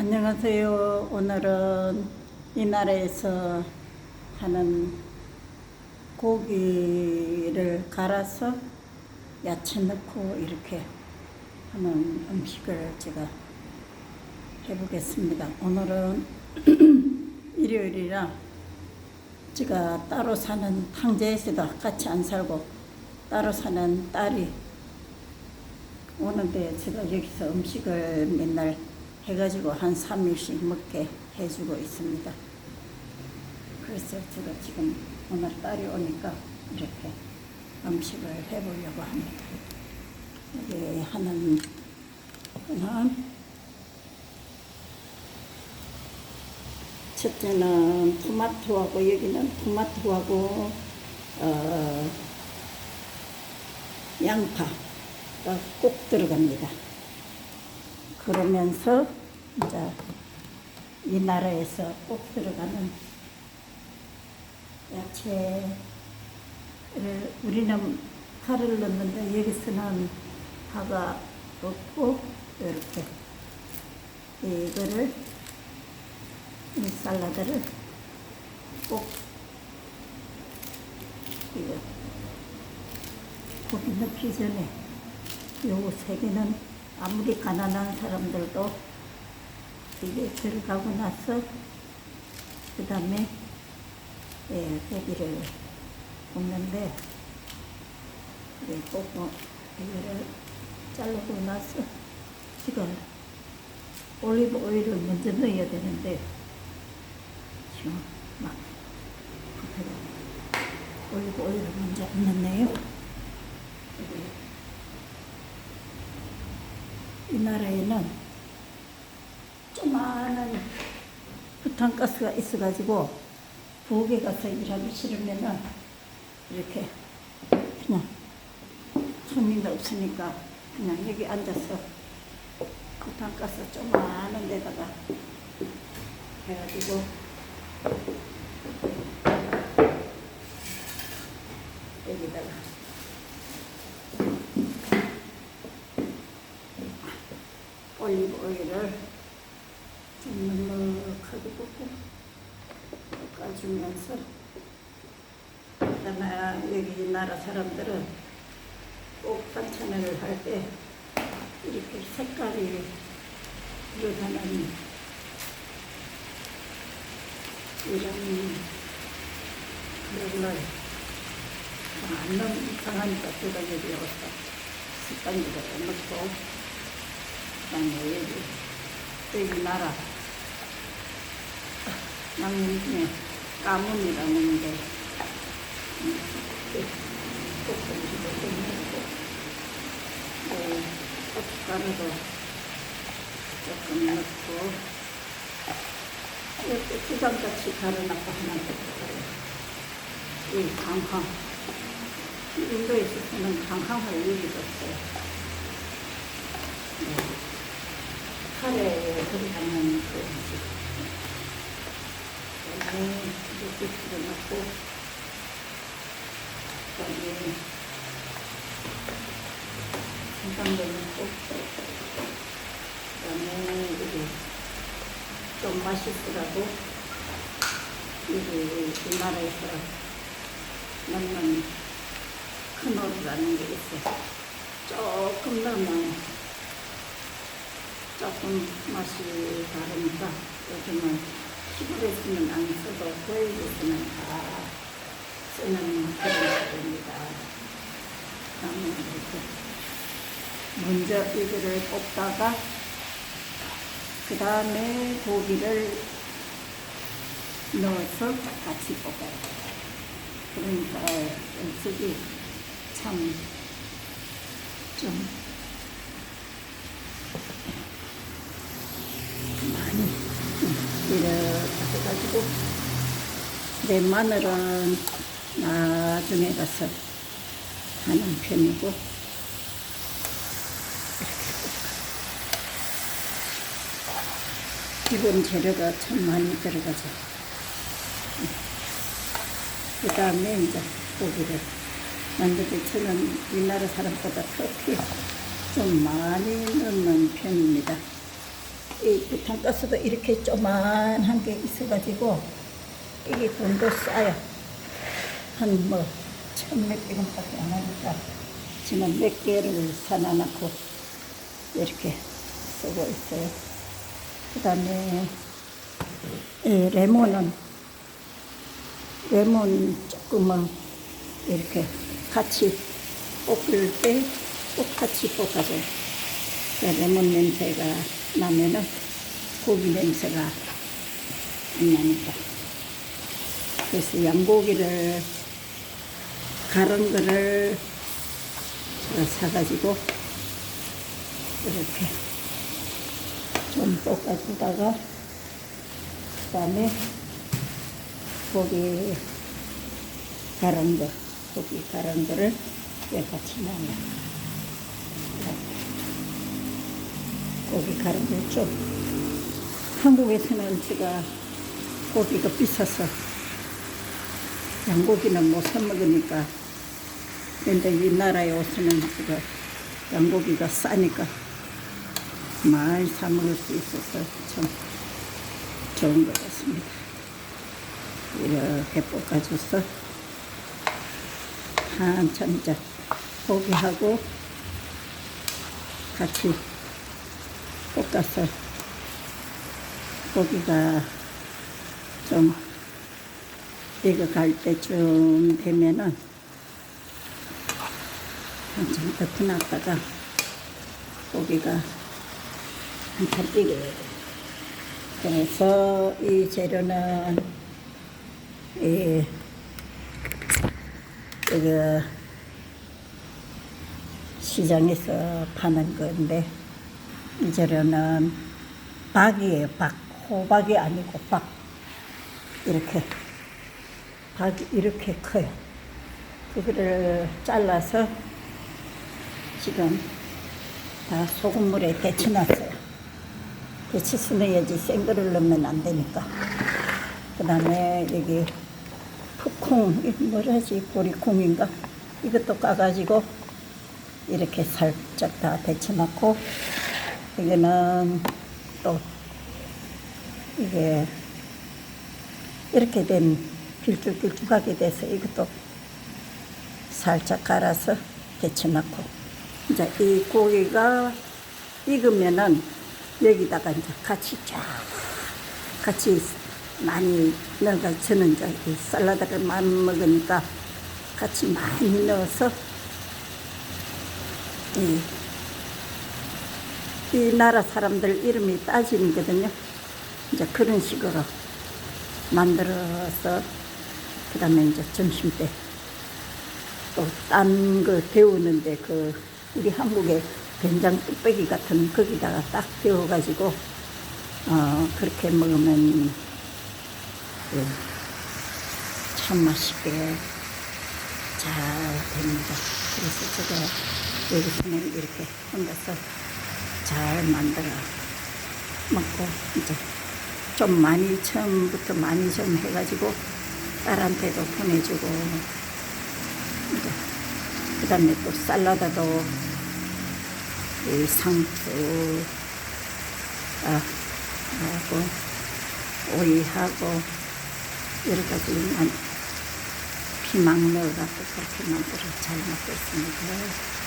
안녕하세요. 오늘은 이 나라에서 하는 고기를 갈아서 야채 넣고 이렇게 하는 음식을 제가 해보겠습니다. 오늘은 일요일이라 제가 따로 사는 황제에서도 같이 안 살고 따로 사는 딸이 오는데 제가 여기서 음식을 맨날 해가지고 한 3일씩 먹게 해주고 있습니다. 그래서 제가 지금 오늘 딸이 오니까 이렇게 음식을 해보려고 합니다. 여기 하는 거는 첫째는 토마토하고 여기는 토마토하고 어, 양파가 꼭 들어갑니다. 그러면서 이제 이 나라에서 꼭 들어가는 야채를 우리는 파를 넣는데 여기서는 파가 없고 이렇게 이거를 이 샐러드를 꼭 이거 고기 넣기 전에 요세 개는 아무리 가난한 사람들도 이게 들어가고 나서 그 다음에 예, 고기를 볶는데 예, 볶고 이거를 자르고 나서 지금 올리브 오일을 먼저 넣어야 되는데 지금 막 올리브 오일을 먼저 안 넣네요. 이 나라에는 조그마한 부탄가스가 있어가지고 부엌에 가서 일하기 싫으면은 이렇게 그냥 손님도 없으니까 그냥 여기 앉아서 부탄가스 조그마한 데다가 해가지고 여기다가 올리브 오일을 좀 넉넉하게 붓고 볶아 주면서 그다음에 여기 나라 사람들은 꼭 반찬을 할 때 이렇게 색깔이 들어가는 이런 걸안 너무 이상하니까 제가 여기 와서 습관적으로 넣고 그다음에 여기 여기 나라. 양념 중에 넣고 네, 고춧가루도 조금 넣고 이렇게 주장같이 갈아놨고 하나 넣고 이 강황 인도에서는 강황을 여기줬어요 네. 카레에 들어가는 그 음식. 그다음에 이렇게 집어넣고, 그다음에 생강도 넣고, 그다음에 여기 좀 맛있더라도 여기 우리나라에서 넣는 큰오르라는 게 있어요. 조금 넣으면 조금 맛이 다르니까 요즘은 시골에서는 안 써도 도에서는 다 쓰는 그런 이렇게 먼저 이거를 볶다가 그 다음에 고기를 넣어서 같이 볶아요. 그러니까 음식이 참좀 해가지고 내 마늘은 나중에 가서 하는 편이고 기본 재료가 참 많이 들어가죠. 그 다음에 이제 고기를 만들기 저는 우리나라 사람보다 특히 좀 많이 넣는 편입니다. 이이 부탄가스도 이렇게 조만한 게 있어가지고 이게 돈도 싸요. 한 뭐 천몇백 원밖에 안 하니까 지금 몇 개를 사놔놓고 이렇게 쓰고 있어요. 그 다음에 이 레몬은 레몬 조금은 이렇게 같이 볶을 때꼭 같이 볶아줘요. 그 레몬 냄새가 나면은 고기 냄새가 안 나니까. 그래서 양고기를 가른 거를 사가지고 이렇게 좀 볶아주다가 그 다음에 고기 가른 거, 고기 가른 거를 같이 넣어요. 고기 좀. 한국에서는 제가 고기가 비싸서 양고기는 못 사 먹으니까 근데 이 나라에 오서는 제가 양고기가 싸니까 많이 사 먹을 수 있어서 참 좋은 것 같습니다. 이렇게 볶아줘서 한참 이제 고기하고 같이 볶아서 고기가 좀 익어갈 때쯤 되면은 한참 덮어놨다가 고기가 한참 익어요. 그래서 이 재료는 이 이거 시장에서 파는 건데 이 재료는 박이에요. 박 호박이 아니고 박 이렇게 박이 이렇게 커요. 그거를 잘라서 지금 다 소금물에 데쳐놨어요. 데쳐서 넣어야지 생 거를 넣으면 안 되니까. 그 다음에 여기 푸콩, 이 뭐라지, 보리콩인가? 이것도 까가지고 이렇게 살짝 다 데쳐놓고, 이거는 또 이게 이렇게 된 길쭉길쭉하게 돼서 이것도 살짝 갈아서 데쳐놓고, 이제 이 고기가 익으면은 여기다가 이제 같이 쫙 같이 많이 넣어가 저는 이제 이 샐러드를 많이 먹으니까 같이 많이 넣어서 이, 이 나라 사람들 이름이 따지거든요. 이제 그런 식으로 만들어서 그 다음에 이제 점심 때 또 딴 거 데우는데 그 우리 한국의 된장 뚝배기 같은 거기다가 딱 데워가지고 어 그렇게 먹으면 예, 참 맛있게 잘 됩니다. 그래서 제가 여기서는 이렇게 혼자서 잘 만들어 먹고 이제 좀 많이 처음부터 많이 좀 해가지고 딸한테도 보내주고 이제 그 다음에 또 샐러드도 이 상추 아, 하고 오이하고 여러 가지 만 피망 넣어갖고 그렇게 만들어 잘 먹고 있습니다.